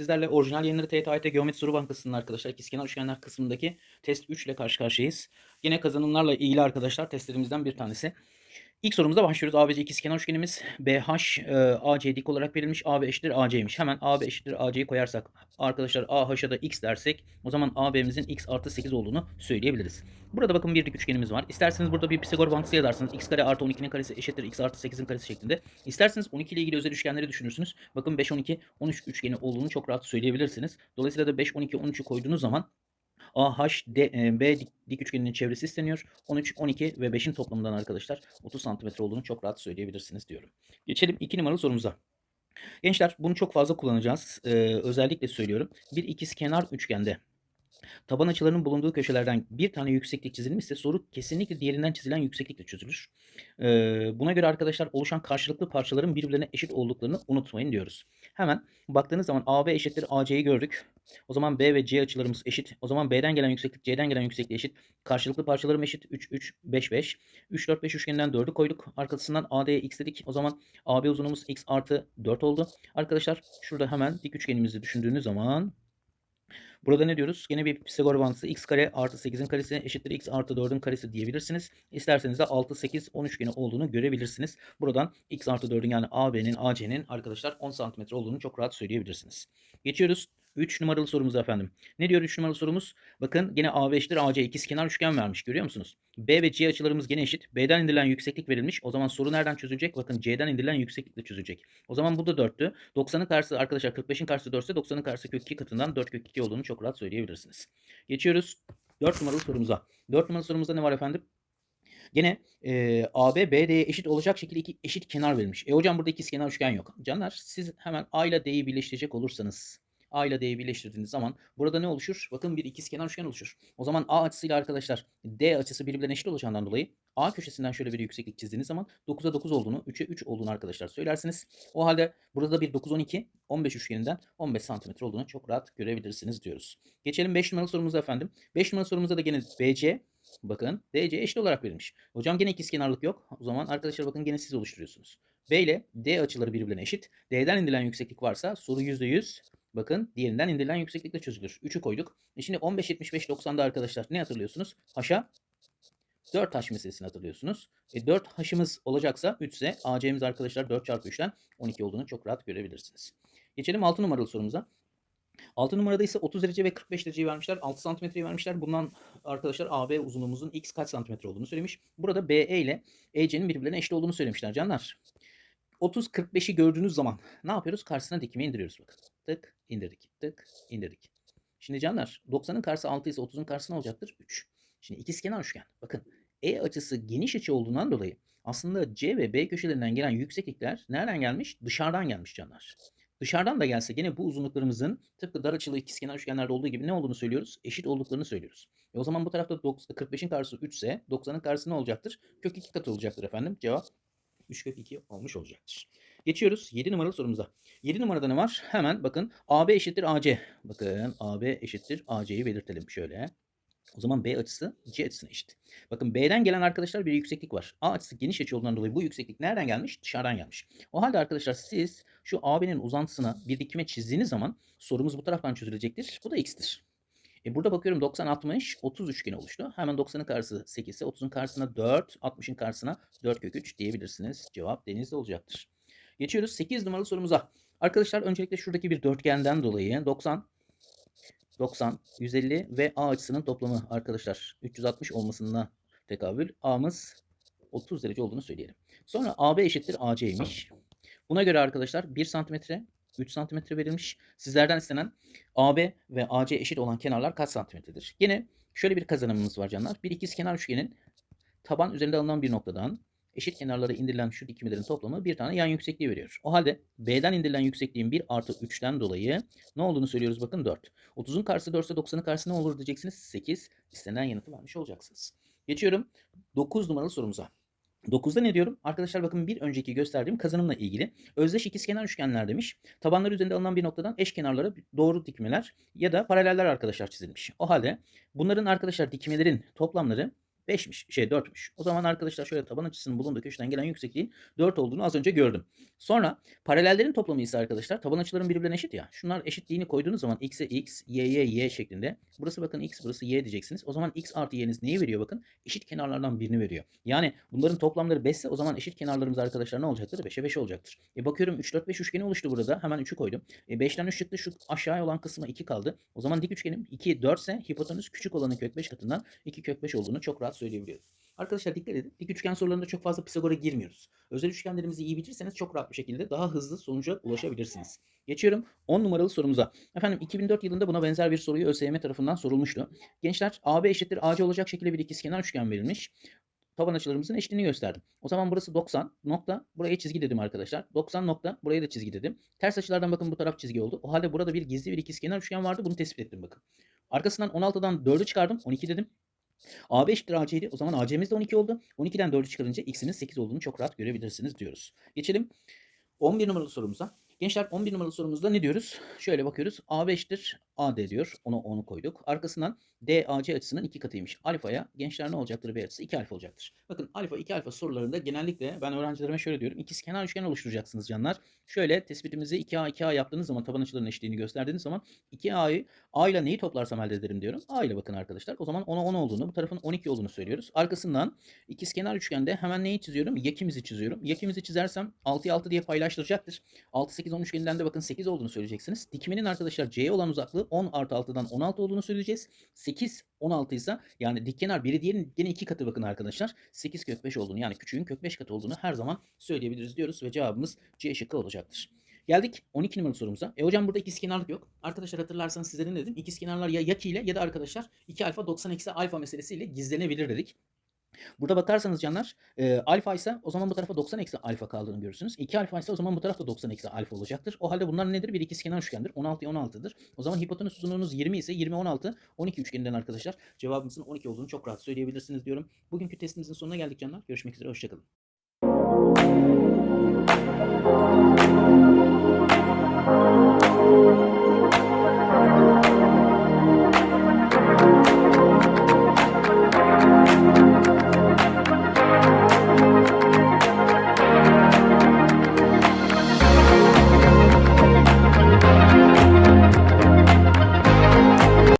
sizlerle orijinal yayınları TYT Geometri Soru Bankası'nın arkadaşlar ikizkenar üçgenler kısmındaki test 3 ile karşı karşıyayız. Yine kazanımlarla ilgili arkadaşlar testlerimizden bir tanesi. İlk sorumuza başlıyoruz. ABC ikizkenar üçgenimiz BH e, AC dik olarak verilmiş. AB eşittir AC'ymiş. Hemen AB eşittir AC'yi koyarsak arkadaşlar AH'a da x dersek o zaman AB'mizin x artı 8 olduğunu söyleyebiliriz. Burada bakın bir dik üçgenimiz var. İsterseniz burada bir Pisagor bağıntısı yazarsınız. x kare artı 12'nin karesi eşittir x artı 8'in karesi şeklinde. İsterseniz 12 ile ilgili özel üçgenleri düşünürsünüz. Bakın 5, 12, 13 üçgeni olduğunu çok rahat söyleyebilirsiniz. Dolayısıyla da 5, 12, 13'ü koyduğunuz zaman AH, D, e, B dik, dik üçgeninin çevresi isteniyor. 13, 12 ve 5'in toplamından arkadaşlar 30 santimetre olduğunu çok rahat söyleyebilirsiniz diyorum. Geçelim 2 numaralı sorumuza. Gençler bunu çok fazla kullanacağız. Ee, özellikle söylüyorum. Bir ikizkenar üçgende taban açılarının bulunduğu köşelerden bir tane yükseklik çizilmişse soru kesinlikle diğerinden çizilen yükseklikle çözülür. Ee, buna göre arkadaşlar oluşan karşılıklı parçaların birbirlerine eşit olduklarını unutmayın diyoruz. Hemen baktığınız zaman AB eşittir AC'yi gördük. O zaman B ve C açılarımız eşit. O zaman B'den gelen yükseklik C'den gelen yüksekliğe eşit. Karşılıklı parçalarım eşit. 3, 3, 5, 5. 3, 4, 5 üçgeninden 4'ü koyduk. Arkasından AD'ye x dedik. O zaman AB uzunluğumuz x artı 4 oldu. Arkadaşlar şurada hemen dik üçgenimizi düşündüğünüz zaman Burada ne diyoruz? Yine bir Pisagor bağıntısı x kare artı 8'in karesi eşittir x artı 4'ün karesi diyebilirsiniz. İsterseniz de 6, 8, 10 üçgeni olduğunu görebilirsiniz. Buradan x artı 4'ün yani AB'nin, AC'nin arkadaşlar 10 cm olduğunu çok rahat söyleyebilirsiniz. Geçiyoruz 3 numaralı sorumuz efendim. Ne diyor 3 numaralı sorumuz? Bakın AB eşittir AC ikizkenar üçgen vermiş. Görüyor musunuz? B ve C açılarımız gene eşit. B'den indirilen yükseklik verilmiş. O zaman soru nereden çözülecek? Bakın C'den indirilen yükseklikle çözülecek. O zaman bu da 4'tü. 90'ın karşısı arkadaşlar 45'in karşısı 4 ise 90'ın karşısı kök 2 katından 4 kök 2 olduğunu çok rahat söyleyebilirsiniz. Geçiyoruz 4 numaralı sorumuza. 4 numaralı sorumuzda ne var efendim? Gene e, AB BD'ye eşit olacak şekilde iki eşit kenar verilmiş. E hocam burada ikizkenar üçgen yok. Canlar siz hemen A ile D'yi birleştirecek olursanız A ile D'yi birleştirdiğiniz zaman burada ne oluşur? Bakın bir ikizkenar üçgen oluşur. O zaman A açısıyla arkadaşlar D açısı birbirine eşit olacağından dolayı A köşesinden şöyle bir yükseklik çizdiğiniz zaman 9'a 9 olduğunu, 3'e 3 olduğunu arkadaşlar söylersiniz. O halde burada da bir 9 12 15 üçgeninden 15 santimetre olduğunu çok rahat görebilirsiniz diyoruz. Geçelim 5 numaralı sorumuza efendim. 5 numaralı sorumuzda da gene BC bakın DC eşit olarak verilmiş. Hocam gene ikizkenarlık yok. O zaman arkadaşlar bakın gene siz oluşturuyorsunuz. B ile D açıları birbirine eşit. D'den indirilen yükseklik varsa soru %100 Bakın diğerinden indirilen yükseklikle çözülür. 3'ü koyduk. E şimdi 15, 75, 90'da arkadaşlar ne hatırlıyorsunuz? Haşa 4 haş meselesini hatırlıyorsunuz. E 4 haşımız olacaksa 3 ise AC'miz arkadaşlar 4 çarpı 3'ten 12 olduğunu çok rahat görebilirsiniz. Geçelim 6 numaralı sorumuza. 6 numarada ise 30 derece ve 45 dereceyi vermişler. 6 santimetreyi vermişler. Bundan arkadaşlar AB uzunluğumuzun x kaç santimetre olduğunu söylemiş. Burada BE ile EC'nin birbirlerine eşit olduğunu söylemişler canlar. 30-45'i gördüğünüz zaman ne yapıyoruz? Karşısına dikme indiriyoruz bakın. Tık indirdik. Tık indirdik. Şimdi canlar 90'ın karşısı 6 ise 30'un karşısı ne olacaktır? 3. Şimdi ikizkenar üçgen. Bakın E açısı geniş açı olduğundan dolayı aslında C ve B köşelerinden gelen yükseklikler nereden gelmiş? Dışarıdan gelmiş canlar. Dışarıdan da gelse gene bu uzunluklarımızın tıpkı dar açılı ikizkenar üçgenlerde olduğu gibi ne olduğunu söylüyoruz? Eşit olduklarını söylüyoruz. E o zaman bu tarafta 45'in karşısı 3 ise 90'ın karşısı ne olacaktır? Kök 2 katı olacaktır efendim. Cevap 3 kök 2 olmuş olacaktır. Geçiyoruz 7 numaralı sorumuza. 7 numarada ne var? Hemen bakın AB eşittir AC. Bakın AB eşittir AC'yi belirtelim şöyle. O zaman B açısı C açısına eşit. Bakın B'den gelen arkadaşlar bir yükseklik var. A açısı geniş açı olduğundan dolayı bu yükseklik nereden gelmiş? Dışarıdan gelmiş. O halde arkadaşlar siz şu AB'nin uzantısına bir dikme çizdiğiniz zaman sorumuz bu taraftan çözülecektir. Bu da x'tir. E burada bakıyorum 90 60 30 üçgeni oluştu. Hemen 90'ın karşısı 8 ise 30'un karşısına 4, 60'ın karşısına 4 kök 3 diyebilirsiniz. Cevap denizde olacaktır. Geçiyoruz 8 numaralı sorumuza. Arkadaşlar öncelikle şuradaki bir dörtgenden dolayı 90 90 150 ve A açısının toplamı arkadaşlar 360 olmasına tekabül A'mız 30 derece olduğunu söyleyelim. Sonra AB eşittir AC'ymiş. Buna göre arkadaşlar 1 santimetre 3 santimetre verilmiş. Sizlerden istenen AB ve AC eşit olan kenarlar kaç santimetredir? Yine şöyle bir kazanımımız var canlar. Bir ikizkenar üçgenin taban üzerinde alınan bir noktadan eşit kenarlara indirilen şu dikmelerin toplamı bir tane yan yüksekliği veriyor. O halde B'den indirilen yüksekliğin 1 artı 3'ten dolayı ne olduğunu söylüyoruz bakın 4. 30'un karşısı 4 ise 90'ın karşısı ne olur diyeceksiniz 8. İstenen yanıtı vermiş olacaksınız. Geçiyorum 9 numaralı sorumuza. 9'da ne diyorum? Arkadaşlar bakın bir önceki gösterdiğim kazanımla ilgili özdeş ikizkenar üçgenler demiş. Tabanları üzerinde alınan bir noktadan eş kenarlara doğru dikmeler ya da paraleller arkadaşlar çizilmiş. O halde bunların arkadaşlar dikmelerin toplamları 5'miş. Şey 4'müş. O zaman arkadaşlar şöyle taban açısının bulunduğu köşeden gelen yüksekliğin 4 olduğunu az önce gördüm. Sonra paralellerin toplamı ise arkadaşlar taban açıların birbirine eşit ya. Şunlar eşitliğini koyduğunuz zaman x'e x, y'ye y şeklinde. Burası bakın x, burası y diyeceksiniz. O zaman x artı y'niz neyi veriyor bakın? Eşit kenarlardan birini veriyor. Yani bunların toplamları 5 ise o zaman eşit kenarlarımız arkadaşlar ne olacaktır? 5'e 5 olacaktır. E bakıyorum 3, 4, 5 üçgeni oluştu burada. Hemen 3'ü koydum. E 5'ten 3 çıktı. Şu aşağıya olan kısmı 2 kaldı. O zaman dik üçgenim 2, 4 ise hipotenüs küçük olanın kök 5 katından 2 kök 5 olduğunu çok rahat söyleyebiliyoruz. Arkadaşlar dikkat edin. Dik üçgen sorularında çok fazla Pisagor'a girmiyoruz. Özel üçgenlerimizi iyi bilirseniz çok rahat bir şekilde daha hızlı sonuca ulaşabilirsiniz. Geçiyorum 10 numaralı sorumuza. Efendim 2004 yılında buna benzer bir soruyu ÖSYM tarafından sorulmuştu. Gençler AB eşittir AC olacak şekilde bir ikizkenar üçgen verilmiş. Taban açılarımızın eşitliğini gösterdim. O zaman burası 90 nokta. Buraya çizgi dedim arkadaşlar. 90 nokta. Buraya da çizgi dedim. Ters açılardan bakın bu taraf çizgi oldu. O halde burada bir gizli bir ikizkenar üçgen vardı. Bunu tespit ettim bakın. Arkasından 16'dan 4'ü çıkardım. 12 dedim. AB eşittir AC'ydi. O zaman AC'miz de 12 oldu. 12'den 4'ü çıkarınca x'imiz 8 olduğunu çok rahat görebilirsiniz diyoruz. Geçelim 11 numaralı sorumuza. Gençler 11 numaralı sorumuzda ne diyoruz? Şöyle bakıyoruz. AB eşittir AD diyor. Onu onu koyduk. Arkasından DAC açısının iki katıymış. Alfaya gençler ne olacaktır? B açısı 2 alfa olacaktır. Bakın alfa 2 alfa sorularında genellikle ben öğrencilerime şöyle diyorum. İkiz kenar üçgen oluşturacaksınız canlar. Şöyle tespitimizi 2A 2A yaptığınız zaman taban açılarının eşitliğini gösterdiğiniz zaman 2A'yı A ile neyi toplarsam elde ederim diyorum. A ile bakın arkadaşlar. O zaman 10'a 10 olduğunu, bu tarafın 12 olduğunu söylüyoruz. Arkasından ikiz kenar üçgende hemen neyi çiziyorum? Yekimizi çiziyorum. Yekimizi çizersem 6'ya 6 diye paylaştıracaktır. 6 8 10 üçgeninden de bakın 8 olduğunu söyleyeceksiniz. Dikmenin arkadaşlar C'ye olan uzaklığı 10 artı 6'dan 16 olduğunu söyleyeceğiz. 8 16 ise yani dik kenar biri diğerinin gene iki katı bakın arkadaşlar. 8 kök 5 olduğunu yani küçüğün kök 5 katı olduğunu her zaman söyleyebiliriz diyoruz ve cevabımız C şıkkı olacaktır. Geldik 12 numaralı sorumuza. E hocam burada ikizkenarlık yok. Arkadaşlar hatırlarsanız sizlere ne dedim? İkizkenarlar ya yaki ile ya da arkadaşlar 2 alfa 90 eksi alfa meselesiyle gizlenebilir dedik. Burada bakarsanız canlar e, alfa ise o zaman bu tarafa 90 eksi alfa kaldığını görürsünüz. 2 alfa ise o zaman bu tarafta 90 eksi alfa olacaktır. O halde bunlar nedir? Bir ikizkenar üçgendir. 16 16'dır. O zaman hipotenüs uzunluğunuz 20 ise 20 16 12 üçgeninden arkadaşlar cevabımızın 12 olduğunu çok rahat söyleyebilirsiniz diyorum. Bugünkü testimizin sonuna geldik canlar. Görüşmek üzere. Hoşçakalın.